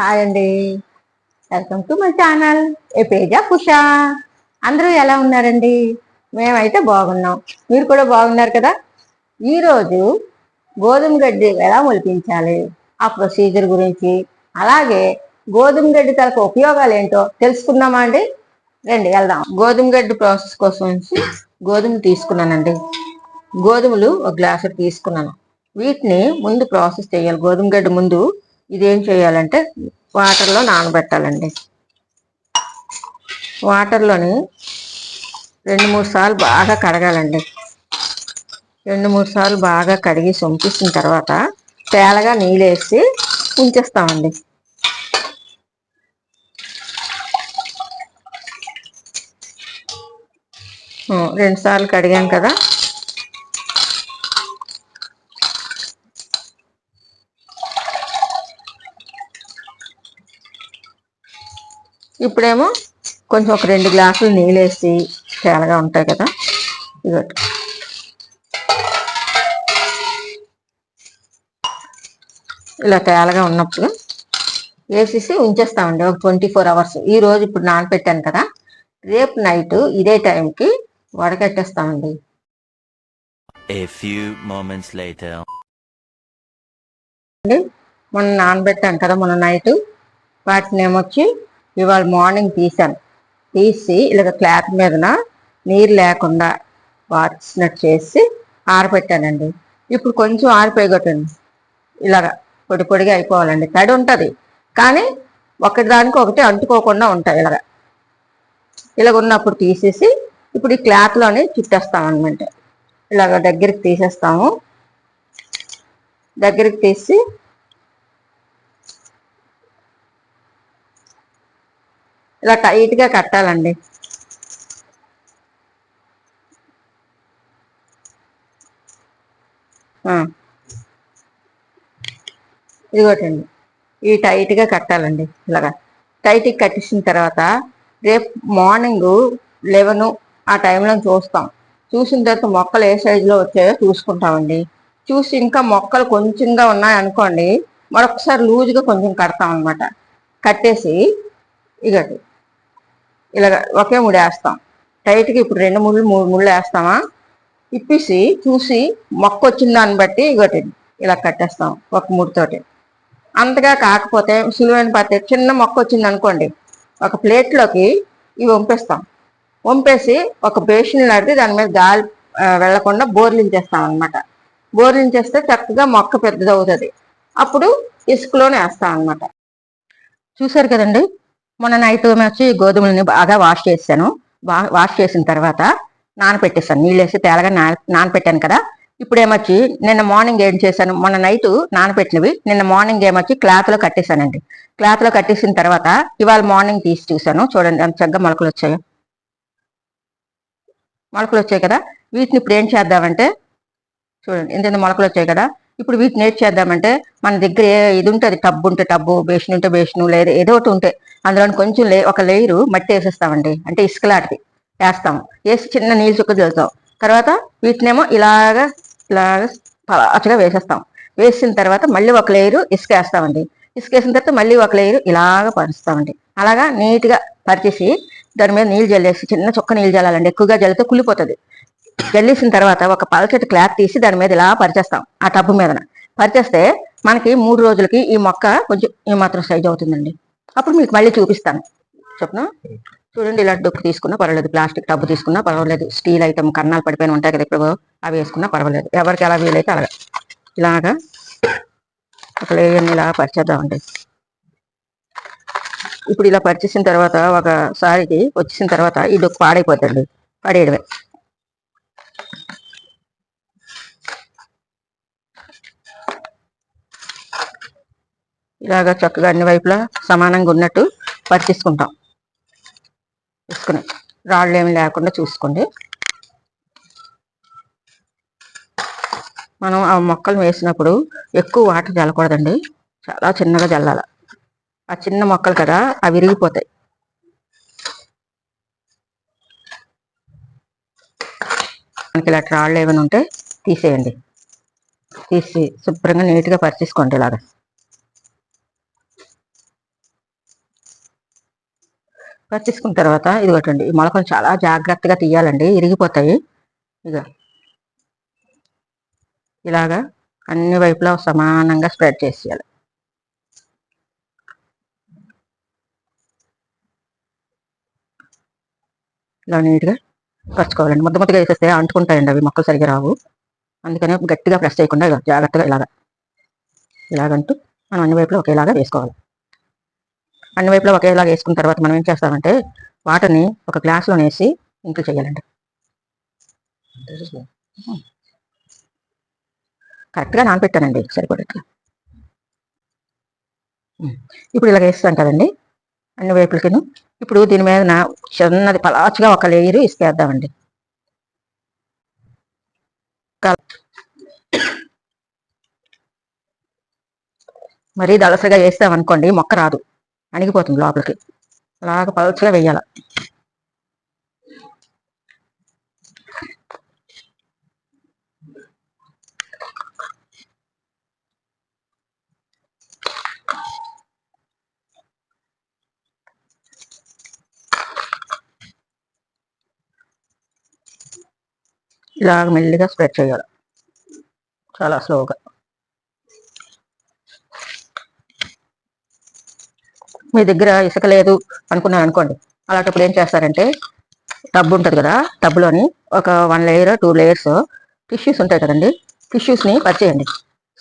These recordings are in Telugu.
హాయ్ అండి. వెల్కమ్ టు మై ఛానల్ ఏ పేజా? కుషా అందరూ ఎలా ఉన్నారండి? మేమైతే బాగున్నాం. మీరు కూడా బాగున్నారు కదా? ఈరోజు గోధుమ గడ్డి ఎలా మొలిపించాలి? ఆ ప్రొసీజర్ గురించి. అలాగే గోధుమ గడ్డి తలకు ఉపయోగాలు ఏంటో తెలుసుకుందామా అండి? రండి వెళ్దాం. గోధుమ గడ్డి ప్రాసెస్ కోసం వచ్చి గోధుమ తీసుకున్నానండి. గోధుమలు ఒక గ్లాసు తీసుకున్నాను. వీటిని ముందు ప్రాసెస్ చేయాలి. గోధుమ గడ్డి ముందు ఇదేం చేయాలంటే వాటర్లో నానబెట్టాలండి. వాటర్లోని రెండు మూడు సార్లు బాగా కడగాలండి. రెండు మూడు సార్లు బాగా కడిగి సొంపిసిన తర్వాత తేలగా నీళ్ళేసి ఉంచేస్తామండి. రెండు సార్లు కడిగాం కదా. ఇప్పుడేమో కొంచెం ఒక రెండు గ్లాసులు నీళ్ళు వేసి తేలగా ఉంటాయి కదా ఇదొకటి. ఇలా తేలగా ఉన్నప్పుడు వేసేసి ఉంచేస్తామండి ఒక ట్వంటీ ఫోర్ అవర్స్. ఈ రోజు ఇప్పుడు నానపెట్టాను కదా రేపు నైట్ ఇదే టైంకి వడకట్టేస్తామండి. మొన్న నానబెట్టాను కదా మొన్న నైట్. వాటిని ఏమొచ్చి ఇవాళ మార్నింగ్ తీసాను తీసి ఇలాగ క్లాత్ మీదన నీరు లేకుండా వాచినట్టు చేసి ఆరబెట్టానండి ఇప్పుడు కొంచెం ఆరిపోయగొట్టండి ఇలాగ పొడి పొడిగా అయిపోవాలండి. తడి ఉంటుంది. కానీ ఒకటిదానికి ఒకటి అంటుకోకుండా ఉంటాయి ఇలాగ. ఇలాగ ఉన్నప్పుడు తీసేసి ఇప్పుడు ఈ క్లాత్లోనే చుట్టేస్తాం అనమాట ఇలాగ దగ్గరికి తీసేస్తాము. దగ్గరికి తీసి ఇలా టైట్గా కట్టాలండి. ఇదిగోటండి. ఈ టైట్గా కట్టాలండి ఇలాగా. టైట్కి కట్టేసిన తర్వాత రేపు మార్నింగ్ లెవెను ఆ టైంలో చూస్తాం. చూసిన తర్వాత మొక్కలు ఏ సైజులో వచ్చాయో చూసుకుంటామండి. చూసి ఇంకా మొక్కలు కొంచెంగా ఉన్నాయి అనుకోండి మరొకసారి లూజ్గా కొంచెం కడతాం అనమాట కట్టేసి ఇగటి ఇలా ఒకే ముడి వేస్తాం. టైట్గా ఇప్పుడు రెండు ముళ్ళు మూడు ముళ్ళు వేస్తామా? ఇప్పిసి చూసి మొక్క వచ్చిన దాన్ని బట్టి ఇగటి ఇలా కట్టేస్తాం ఒక ముడితోటి అంతగా కాకపోతే సులువైన పత్తి చిన్న మొక్క వచ్చింది అనుకోండి ఒక ప్లేట్లోకి ఇవి వంపేస్తాం. వంపేసి ఒక బేషన్ నడితే దాని మీద గాలి వెళ్ళకుండా బోర్లించేస్తాం అనమాట బోర్లించేస్తే చక్కగా మొక్క పెద్దదవుతుంది. అప్పుడు ఇసుకలోనే వేస్తాం అనమాట చూసారు కదండి? మొన్న నైట్ వచ్చి గోధుమలని బాగా వాష్ చేశాను. వాష్ చేసిన తర్వాత నానపెట్టేసాను నీళ్ళు వేసి తేలగా నానపెట్టాను కదా. ఇప్పుడు ఏమొచ్చి నిన్న మార్నింగ్ ఏం చేశాను? మొన్న నైట్ నానపెట్టినవి. నిన్న మార్నింగ్ ఏమొచ్చి క్లాత్లో కట్టేశానండి. క్లాత్లో కట్టేసిన తర్వాత ఇవాళ మార్నింగ్ తీసి చూశాను. చూడండి చక్కగా మొలకలు వచ్చాయి. మొలకలు వచ్చాయి కదా. వీటిని ఇప్పుడు ఏం చేద్దామంటే చూడండి ఎంత మొలకలు వచ్చాయి కదా. ఇప్పుడు వీటిని ఏం చేద్దామంటే మన దగ్గర ఏ- ఇది ఉంటుంది. టబ్బు ఉంటే టబ్బు బేషన్ ఉంటే బేషను లేదా ఏదో ఒకటి ఉంటే అందులో కొంచెం లే ఒక లేయరు మట్టి వేసేస్తామండి. అంటే ఇసుకలాంటిది వేస్తాం వేసి చిన్న నీళ్ళు చుక్క చల్లుతాం. తర్వాత వీటినేమో ఇలాగా ఇలాగ పలాచగా వేసేస్తాం. వేసిన తర్వాత మళ్ళీ ఒక లేయరు ఇసుక వేస్తామండి. ఇసుక వేసిన తర్వాత మళ్ళీ ఒక లేయరు ఇలాగ పరుస్తామండి. అలాగా నీట్గా పరిచేసి దాని మీద నీళ్ళు జల్లేసి చిన్న చుక్క నీళ్ళు జల్లాలండి. ఎక్కువగా జల్లితే కుళ్ళిపోతుంది. జల్లేసిన తర్వాత ఒక పలచటి క్లాత్ తీసి దాని మీద ఇలా పరిచేస్తాం ఆ టబ్బు మీదన. పరిచేస్తే మనకి మూడు రోజులకి ఈ మొక్క కొంచెం ఈ మాత్రం సైజ్ అవుతుందండి. అప్పుడు మీకు మళ్ళీ చూపిస్తాను. చెప్పిన? చూడండి ఇలాంటి డొక్కు తీసుకున్నా పర్వాలేదు. ప్లాస్టిక్ టబ్బు తీసుకున్నా పర్వాలేదు. స్టీల్ ఐటమ్ కన్నాలు పడిపోయిన ఉంటాయి కదా ఇప్పుడు. అవి వేసుకున్నా పర్వాలేదు. ఎవరికి ఎలా వీలైతే అలాగా. ఇలాగా ఒక లేయర్ని ఇలా పరిచేద్దామండి ఇప్పుడు ఇలా పరిచేసిన తర్వాత ఒకసారికి వచ్చేసిన తర్వాత ఈ డొక్కు పాడైపోతుంది పడేయడమే. ఇలాగ చక్కగా అన్ని వైపులా సమానంగా ఉన్నట్టు పరిచేసుకుంటాం తీసుకుని రాళ్ళు ఏమి లేకుండా చూసుకోండి. మనం ఆ మొక్కలు వేసినప్పుడు ఎక్కువ వాటర్ చల్లకూడదండి. చాలా చిన్నగా చల్లాల. ఆ చిన్న మొక్కలు కదా అవి విరిగిపోతాయి. మనకి ఇలా రాళ్ళు ఏమైనా ఉంటే తీసేయండి. తీసి శుభ్రంగా నీట్గా పరిచేసుకోండి ఇలాగా. పట్టించుకున్న తర్వాత ఇది ఒకటండి ఈ మొలకలు చాలా జాగ్రత్తగా తీయాలండి. ఇరిగిపోతాయి. ఇక ఇలాగా అన్ని వైపులా సమానంగా స్ప్రెడ్ చేసేయాలి. ఇలా నీట్గా పరచుకోవాలండి ముద్ద ముద్దగా వేసేస్తే అంటుకుంటాయండి అవి మొక్కలు సరిగా రావు. అందుకనే గట్టిగా ప్రెస్ చేయకుండా ఇక జాగ్రత్తగా ఇలాగా. ఇలాగంటూ మనం అన్ని వైపులా ఒకేలాగా వేసుకోవాలి. అన్ని వైపులా ఒకేలాగా వేసుకున్న తర్వాత మనం ఏం చేస్తామంటే వాటర్ని ఒక గ్లాస్లో వేసి ఇంక్లు చేయాలండి. కరెక్ట్గా నానబెట్టానండి సరిపడట్లా ఇప్పుడు ఇలా వేస్తాం కదండి అన్ని వైపులకిను. ఇప్పుడు దీని మీద చిన్నది పలాచుగా ఒక లేయరు ఇసుకేద్దామండి. మరీ దళసరిగా వేస్తామనుకోండి మొక్క రాదు. అణిగిపోతుంది లోపలికి. అలాగ పలుచగా వేయాల. ఇలాగ మెల్లిగా స్ప్రెడ్ చేయాలి. చాలా స్లోగా. మీ దగ్గర ఇసుక లేదు అనుకున్నాను అనుకోండి. అలాంటప్పుడు ఏం చేస్తారంటే టబ్ ఉంటుంది కదా టబ్లోని ఒక one layer two layers tissues ఉంటాయి కదండి టిష్యూస్ని పరిచేయండి.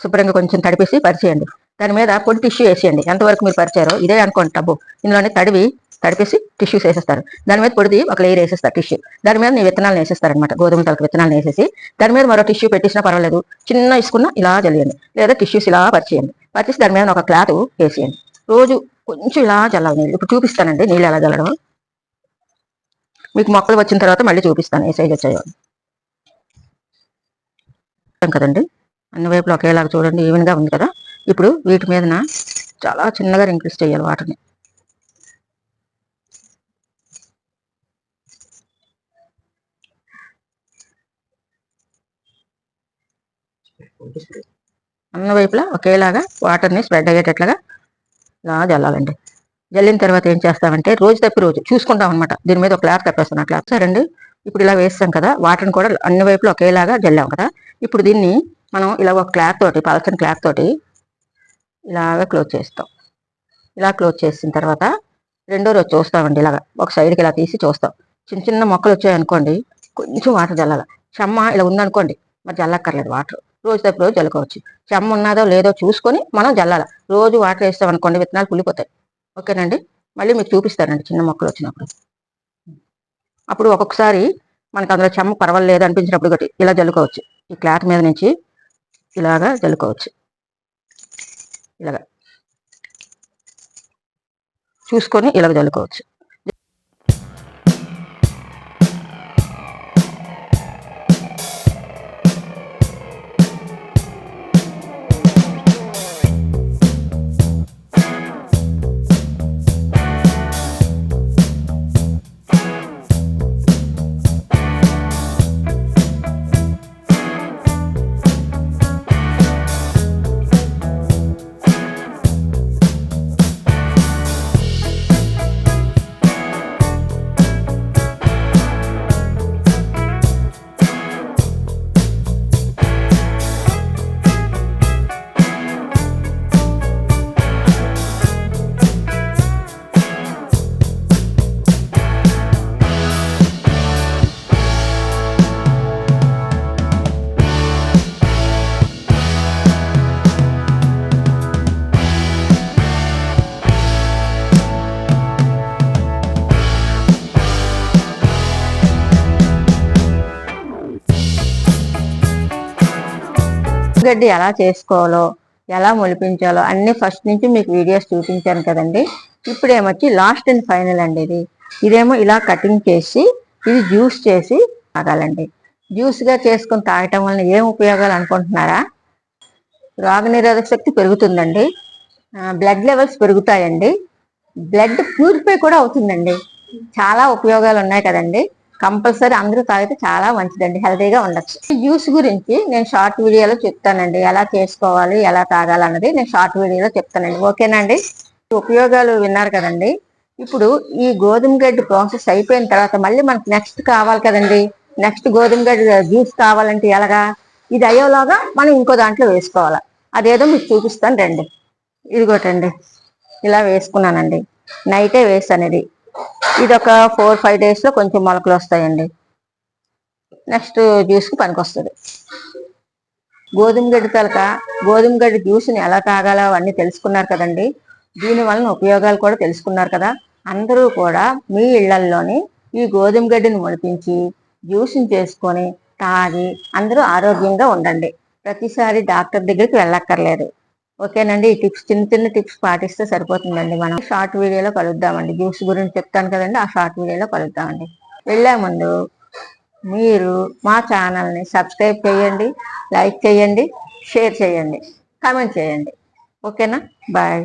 శుభ్రంగా కొంచెం తడిపేసి పరిచేయండి. దాని మీద పొడి టిష్యూ వేసేయండి. ఎంతవరకు మీరు పరిచారో ఇదే అనుకోండి టబ్బు ఇందులోనే తడివి తడిపేసి టిష్యూస్ వేసేస్తారు. దాని మీద పొడిది ఒక లేయర్ వేసేస్తారు టిష్యూ. దాని మీద నీ విత్తనాలు వేసేస్తారనమాట గోధుమ తలకు విత్తనాలు వేసేసి దాని మీద మరో టిష్యూ పెట్టించినా పర్వాలేదు. చిన్న ఇసుకున్న ఇలా జల్లియండి. లేదా టిష్యూస్ ఇలా పరిచేయండి. పరిచేసి దాని మీద ఒక క్లాత్ వేసేయండి. రోజు కొంచెం ఇలా చల్లాలి నీళ్ళు ఇప్పుడు చూపిస్తానండి నీళ్ళు ఎలా చల్లడం మీకు మొక్కలు వచ్చిన తర్వాత మళ్ళీ చూపిస్తాను ఏ సైజ్ వచ్చాయో. కదండి. అన్ని వైపులు ఒకేలాగా చూడండి. ఈవెన్గా ఉంది కదా. ఇప్పుడు వీటి మీదన చాలా చిన్నగా ఇంక్రీజ్ చేయాలి వాటిని. అన్ని వైపులా ఒకేలాగా వాటర్ని స్ప్రెడ్ అయ్యేటట్లుగా ఇలా జల్లాలండి. జల్లిన తర్వాత ఏం చేస్తామంటే రోజు తప్పి రోజు చూసుకుంటాం అనమాట దీని మీద ఒక క్లాత్ తప్పేస్తాను క్లాత్. సరండి ఇప్పుడు ఇలా వేస్తాం కదా వాటర్ని కూడా అన్ని వైపులు ఒకేలాగా జల్లాం కదా. ఇప్పుడు దీన్ని మనం ఇలా ఒక క్లాత్ తోటి పలచని క్లాత్ తోటి ఇలాగా క్లోజ్ చేస్తాం. ఇలా క్లోజ్ చేసిన తర్వాత రెండో రోజు చూస్తామండి ఇలాగ. ఒక సైడ్కి ఇలా తీసి చూస్తాం. చిన్న చిన్న మొక్కలు వచ్చాయనుకోండి కొంచెం వాటర్ జల్లాలి. చెమ్మ ఇలా ఉందనుకోండి మరి జల్లక్కర్లేదు వాటర్. రోజు రోజు జల్లుకోవచ్చు చెమ్మ ఉన్నదో లేదో చూసుకొని మనం జల్లాలి. రోజు వాటర్ వేస్తాం అనుకోండి విత్తనాలు కుళ్ళిపోతాయి. ఓకేనండి? మళ్ళీ మీకు చూపిస్తానండి చిన్న మొక్కలు వచ్చినప్పుడు. అప్పుడు ఒక్కొక్కసారి మనకు అందులో చెమ్మ పర్వాలేదు అనిపించినప్పుడు ఒకటి ఇలా జల్లుకోవచ్చు. ఈ క్లాత్ మీద నుంచి ఇలాగా జల్లుకోవచ్చు. ఇలాగా. చూసుకొని ఇలాగ జల్లుకోవచ్చు. గడ్డి ఎలా చేసుకోవాలో ఎలా మొలిపించాలో అన్ని ఫస్ట్ నుంచి మీకు వీడియోస్ చూపించాను కదండి. ఇప్పుడు ఏమొచ్చి లాస్ట్ అండ్ ఫైనల్ అండి ఇది. ఇదేమో ఇలా కటింగ్ చేసి ఇది జ్యూస్ చేసి తాగాలండి. జ్యూస్గా చేసుకొని తాగటం వలన ఏం ఉపయోగాలు అనుకుంటున్నారా? రోగనిరోధక శక్తి పెరుగుతుందండి. బ్లడ్ లెవెల్స్ పెరుగుతాయండి. బ్లడ్ ప్యూరిఫై కూడా అవుతుందండి. చాలా ఉపయోగాలు ఉన్నాయి కదండి. కంపల్సరీ అందరూ తాగితే చాలా మంచిదండి హెల్తీగా ఉండొచ్చు. ఈ జ్యూస్ గురించి నేను షార్ట్ వీడియోలో చెప్తానండి ఎలా చేసుకోవాలి ఎలా తాగాలన్నది నేను షార్ట్ వీడియోలో చెప్తానండి. ఓకేనండి? ఉపయోగాలు విన్నారు కదండి. ఇప్పుడు ఈ గోధుమ గడ్డి ప్రాసెస్ అయిపోయిన తర్వాత మళ్ళీ మనకు నెక్స్ట్ కావాలి కదండి. నెక్స్ట్ గోధుమ గడ్డి జ్యూస్ కావాలంటే ఎలాగా? ఇది అయ్యేలాగా మనం ఇంకో దాంట్లో వేసుకోవాలి? అదేదో మీకు చూపిస్తాను రండి. ఇదిగోటండి ఇలా వేసుకున్నానండి. నైటే వేసాను ఇది ఇది ఒక ఫోర్ ఫైవ్ డేస్లో కొంచెం మొలకలు వస్తాయండి. నెక్స్ట్ జ్యూస్కి పనికొస్తుంది. గోధుమ గడ్డి తలక గోధుమ గడ్డి జ్యూస్ని ఎలా తాగాలో అవన్నీ తెలుసుకున్నారు కదండి. దీని వలన ఉపయోగాలు కూడా తెలుసుకున్నారు కదా. అందరూ కూడా మీ ఇళ్ళల్లోని ఈ గోధుమ గడ్డిని మొలిపించి జ్యూస్ని చేసుకొని తాగి అందరూ ఆరోగ్యంగా ఉండండి. ప్రతిసారి డాక్టర్ దగ్గరికి వెళ్ళక్కర్లేదు. ఓకేనండి. ఈ టిప్స్ చిన్న చిన్న టిప్స్ పాటిస్తే సరిపోతుందండి మనం. షార్ట్ వీడియోలో కలుద్దామండి. జ్యూస్ గురించి చెప్తాను కదండి ఆ షార్ట్ వీడియోలో కలుద్దామండి. వెళ్ళే ముందు మీరు మా ఛానల్ని సబ్స్క్రైబ్ చేయండి లైక్ చేయండి షేర్ చేయండి కామెంట్ చేయండి. ఓకేనా? బాయ్.